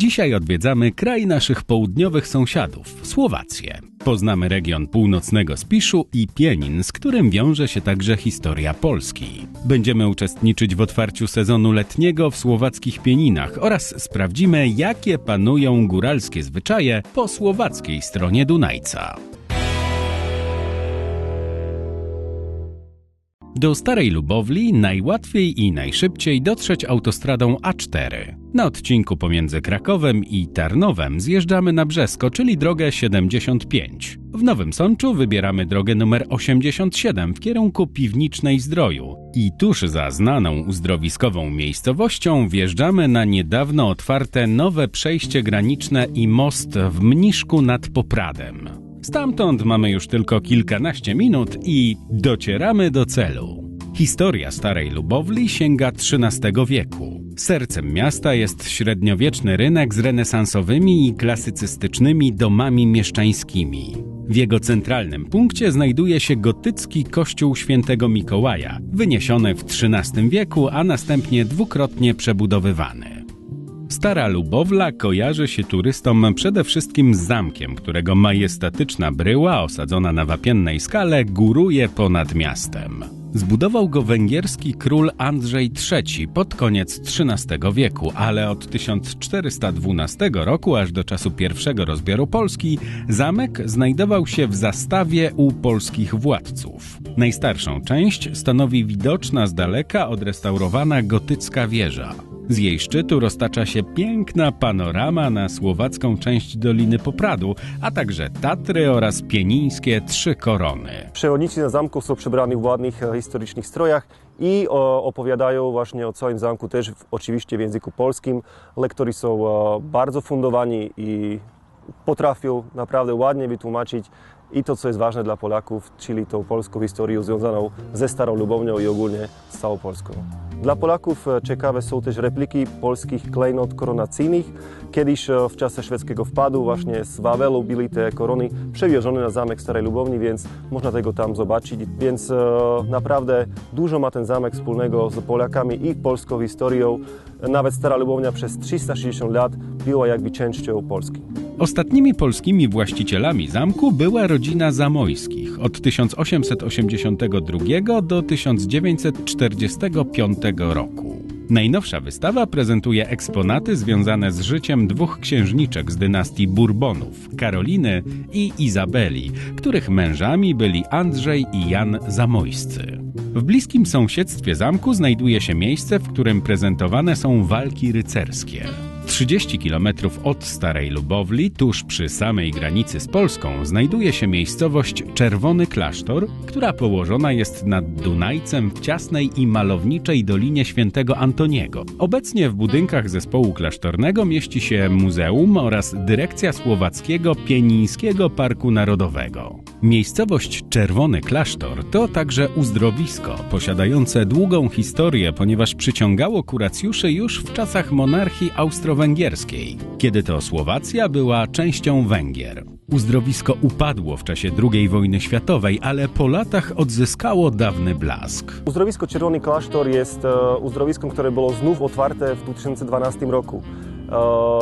Dzisiaj odwiedzamy kraj naszych południowych sąsiadów Słowację. Poznamy region północnego Spiszu i Pienin, z którym wiąże się także historia Polski. Będziemy uczestniczyć w otwarciu sezonu letniego w słowackich Pieninach oraz sprawdzimy, jakie panują góralskie zwyczaje po słowackiej stronie Dunajca. Do Starej Lubowli najłatwiej i najszybciej dotrzeć autostradą A4. Na odcinku pomiędzy Krakowem i Tarnowem zjeżdżamy na Brzesko, czyli drogę 75. W Nowym Sączu wybieramy drogę numer 87 w kierunku Piwnicznej Zdroju i tuż za znaną uzdrowiskową miejscowością wjeżdżamy na niedawno otwarte nowe przejście graniczne i most w Mniszku nad Popradem. Stamtąd mamy już tylko kilkanaście minut i docieramy do celu. Historia Starej Lubowli sięga XIII wieku. Sercem miasta jest średniowieczny rynek z renesansowymi i klasycystycznymi domami mieszczańskimi. W jego centralnym punkcie znajduje się gotycki kościół świętego Mikołaja, wyniesiony w XIII wieku, a następnie dwukrotnie przebudowywany. Stara Lubowla kojarzy się turystom przede wszystkim z zamkiem, którego majestatyczna bryła, osadzona na wapiennej skale, góruje ponad miastem. Zbudował go węgierski król Andrzej III pod koniec XIII wieku, ale od 1412 roku aż do czasu pierwszego rozbioru Polski zamek znajdował się w zastawie u polskich władców. Najstarszą część stanowi widoczna z daleka odrestaurowana gotycka wieża. Z jej szczytu roztacza się piękna panorama na słowacką część Doliny Popradu, a także Tatry oraz pienińskie Trzy Korony. Przewodnicy na zamku są przebrani w ładnych e, historycznych strojach i opowiadają właśnie o całym zamku też oczywiście w języku polskim. Lektorzy są e, bardzo fundowani i potrafią naprawdę ładnie wytłumaczyć i to, co jest ważne dla Polaków, czyli tą polską historię związaną ze Starą Lubownią i ogólnie z całą Polską. Dla Polaków e, ciekawe są też repliki polskich klejnot koronacyjnych. Kiedyś e, w czasie szwedzkiego wpadu właśnie z Wawelu były te korony przewiezione na zamek Starej Lubowni, więc można tego tam zobaczyć. Więc e, naprawdę dużo ma ten zamek wspólnego z Polakami i polską historią. Nawet Stara Lubownia przez 360 lat była jakby częścią Polski. Ostatnimi polskimi właścicielami zamku była rodzina Zamojskich od 1882 do 1945 roku. Najnowsza wystawa prezentuje eksponaty związane z życiem dwóch księżniczek z dynastii Bourbonów, Karoliny i Izabeli, których mężami byli Andrzej i Jan Zamojscy. W bliskim sąsiedztwie zamku znajduje się miejsce, w którym prezentowane są walki rycerskie. 30 km od Starej Lubowli, tuż przy samej granicy z Polską, znajduje się miejscowość Czerwony Klasztor, która położona jest nad Dunajcem w ciasnej i malowniczej Dolinie Świętego Antoniego. Obecnie w budynkach zespołu klasztornego mieści się muzeum oraz dyrekcja Słowackiego Pienińskiego Parku Narodowego. Miejscowość Czerwony Klasztor to także uzdrowisko, posiadające długą historię, ponieważ przyciągało kuracjuszy już w czasach monarchii austro-węgierskiej, kiedy to Słowacja była częścią Węgier. Uzdrowisko upadło w czasie II wojny światowej, ale po latach odzyskało dawny blask. Uzdrowisko Czerwony Klasztor jest e, uzdrowiskiem, które było znów otwarte w 2012 roku.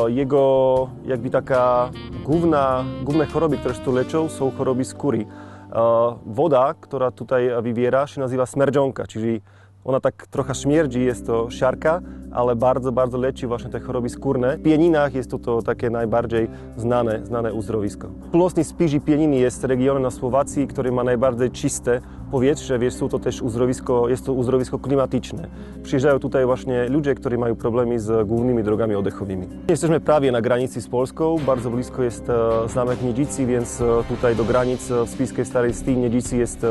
E, Jego jakby taka główna, główne choroby, które tu leczą, są choroby skóry. E, Woda, która tutaj wywiera, się nazywa smerdzionka, czyli ona tak trochę śmierdzi, jest to siarka, ale bardzo, bardzo leczy właśnie te choroby skórne. W Pieninach jest to, to takie najbardziej znane, znane uzdrowisko. Północny Spiż i Pieniny jest regionem na Słowacji, który ma najbardziej czyste powietrze, więc to też uzdrowisko, jest to uzdrowisko klimatyczne. Przyjeżdżają tutaj właśnie ludzie, którzy mają problemy z głównymi drogami oddechowymi. Jesteśmy prawie na granicy z Polską, bardzo blisko jest e, zamek Niedzicy, więc e, tutaj do granic e, w Spiskiej Starej Stii Niedzicy jest e,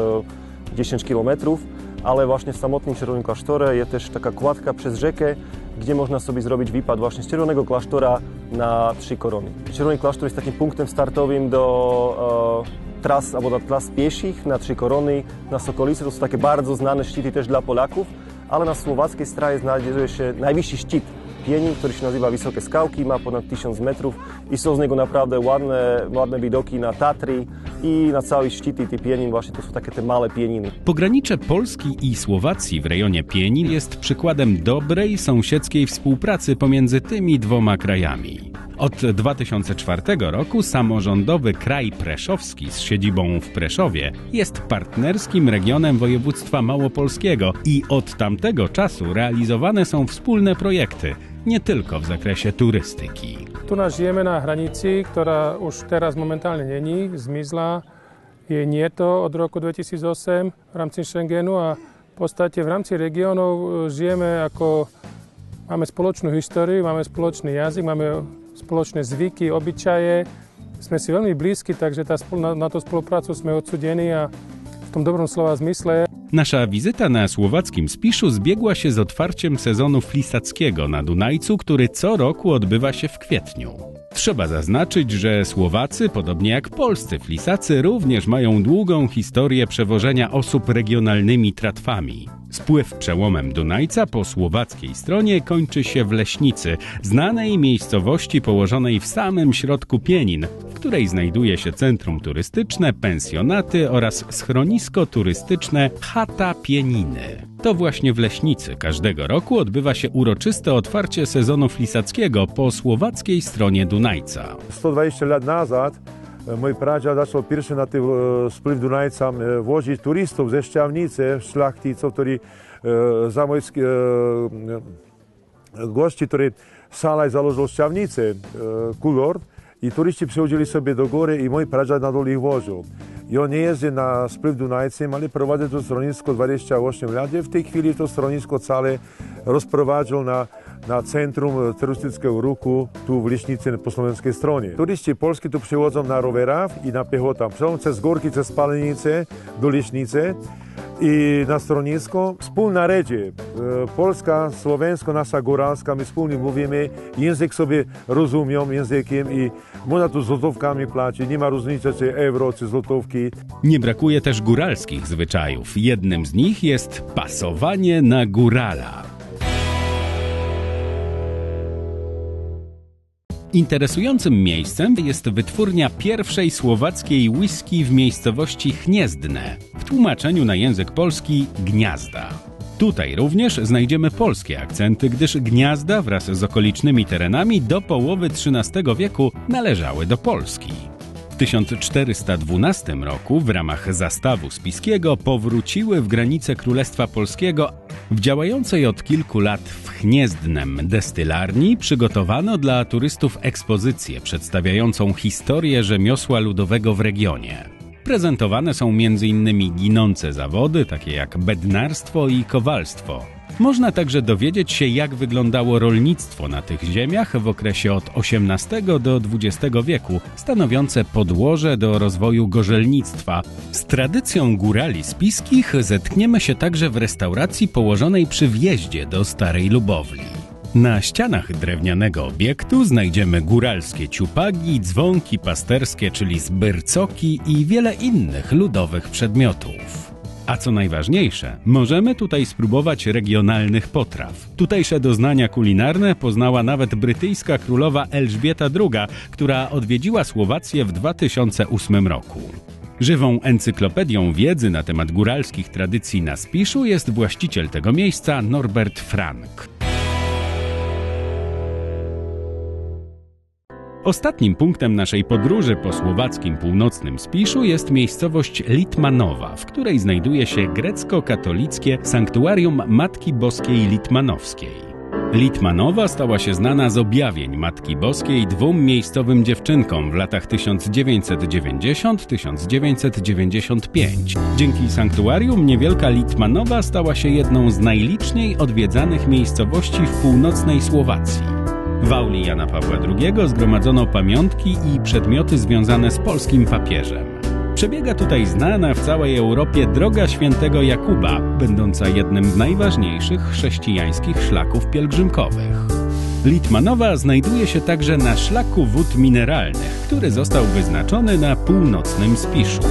10 kilometrów ale właśnie w samotnym Czerwonym Klasztorze jest też taka kładka przez rzekę, gdzie można sobie zrobić wypad właśnie z Czerwonego Klasztora na Trzy Korony. Czerwony Klasztor jest takim punktem startowym do e, tras albo do tras pieszych na Trzy Korony, na Sokolicy. To są takie bardzo znane szczyty też dla Polaków, ale na słowackiej stronie znajduje się najwyższy szczyt Pienin, który się nazywa Wysokie Skałki, ma ponad 1000 metrów i są z niego naprawdę ładne, ładne widoki na Tatry i na cały szczyt i te Pienin, właśnie to są takie te małe Pieniny. Pogranicze Polski i Słowacji w rejonie Pienin jest przykładem dobrej sąsiedzkiej współpracy pomiędzy tymi dwoma krajami. Od 2004 roku samorządowy kraj preszowski z siedzibą w Preszowie jest partnerskim regionem województwa małopolskiego i od tamtego czasu realizowane są wspólne projekty, nie tylko w zakresie turystyki. Tu nás žijeme na hranici, ktorá už teraz momentálne není, zmizla. Je nie to od roku 2008 v rámci Schengenu a v podstate v rámci regiónov e, žijeme ako... Máme spoločnú históriu, máme spoločný jazyk, máme spoločné zvyky, obyčaje. Sme si veľmi blízki, takže tá, na, na tú spoluprácu sme odsudení a v tom dobrom slova zmysle Nasza wizyta na słowackim Spiszu zbiegła się z otwarciem sezonu flisackiego na Dunajcu, który co roku odbywa się w kwietniu. Trzeba zaznaczyć, że Słowacy, podobnie jak polscy flisacy, również mają długą historię przewożenia osób regionalnymi tratwami. Spływ przełomem Dunajca po słowackiej stronie kończy się w Leśnicy, znanej miejscowości położonej w samym środku Pienin, w której znajduje się centrum turystyczne, pensjonaty oraz schronisko turystyczne Chata Pieniny. To właśnie w Leśnicy każdego roku odbywa się uroczyste otwarcie sezonu flisackiego po słowackiej stronie Dunajca. 120 lat nazad e, mój pradziad zaczął pierwszy na ten e, spływ Dunajca e, wozić turystów ze Szczawnicy, szlachticów, którzy zamojskie e, gości, którzy Salaj założył Szczawnicy, e, kulor i turyści przychodzili sobie do góry i mój pradziad na dole ich woził. On nie jeździ na spływ Dunajcem, ale prowadzi to schronisko 28 lat w tej chwili to schronisko całe rozprowadził na, na centrum turystycznego ruchu tu w Leśnicy po słowenskiej stronie. Turyści polscy tu przychodzą na rowerach i na piechotę. Przychodzą przez górki, przez Palenice do Leśnicy i na schronisko wspólna redzie. E, Polska, słowensko, nasza góralska, my wspólnie mówimy, język sobie rozumią językiem i można tu złotówkami płacić, nie ma różnicy czy euro, czy złotówki. Nie brakuje też góralskich zwyczajów. Jednym z nich jest pasowanie na górala. Interesującym miejscem jest wytwórnia pierwszej słowackiej whisky w miejscowości Chniezdne, w tłumaczeniu na język polski Gniazda. Tutaj również znajdziemy polskie akcenty, gdyż Gniazda wraz z okolicznymi terenami do połowy XIII wieku należały do Polski. W 1412 roku w ramach zastawu spiskiego powróciły w granice Królestwa Polskiego. W działającej od kilku lat w Chniezdnem destylarni przygotowano dla turystów ekspozycję przedstawiającą historię rzemiosła ludowego w regionie. Prezentowane są m.in. ginące zawody, takie jak bednarstwo i kowalstwo. Można także dowiedzieć się, jak wyglądało rolnictwo na tych ziemiach w okresie od XVIII do XX wieku, stanowiące podłoże do rozwoju gorzelnictwa. Z tradycją górali spiskich zetkniemy się także w restauracji położonej przy wjeździe do Starej Lubowli. Na ścianach drewnianego obiektu znajdziemy góralskie ciupagi, dzwonki pasterskie, czyli zbyrcoki i wiele innych ludowych przedmiotów. A co najważniejsze, możemy tutaj spróbować regionalnych potraw. Tutejsze doznania kulinarne poznała nawet brytyjska królowa Elżbieta II, która odwiedziła Słowację w 2008 roku. Żywą encyklopedią wiedzy na temat góralskich tradycji na Spiszu jest właściciel tego miejsca Norbert Frank. Ostatnim punktem naszej podróży po słowackim północnym Spiszu jest miejscowość Litmanowa, w której znajduje się grecko-katolickie sanktuarium Matki Boskiej Litmanowskiej. Litmanowa stała się znana z objawień Matki Boskiej dwóm miejscowym dziewczynkom w latach 1990-1995. Dzięki sanktuarium niewielka Litmanowa stała się jedną z najliczniej odwiedzanych miejscowości w północnej Słowacji. W auli Jana Pawła II zgromadzono pamiątki i przedmioty związane z polskim papieżem. Przebiega tutaj znana w całej Europie droga świętego Jakuba, będąca jednym z najważniejszych chrześcijańskich szlaków pielgrzymkowych. Litmanowa znajduje się także na szlaku wód mineralnych, który został wyznaczony na północnym Spiszu.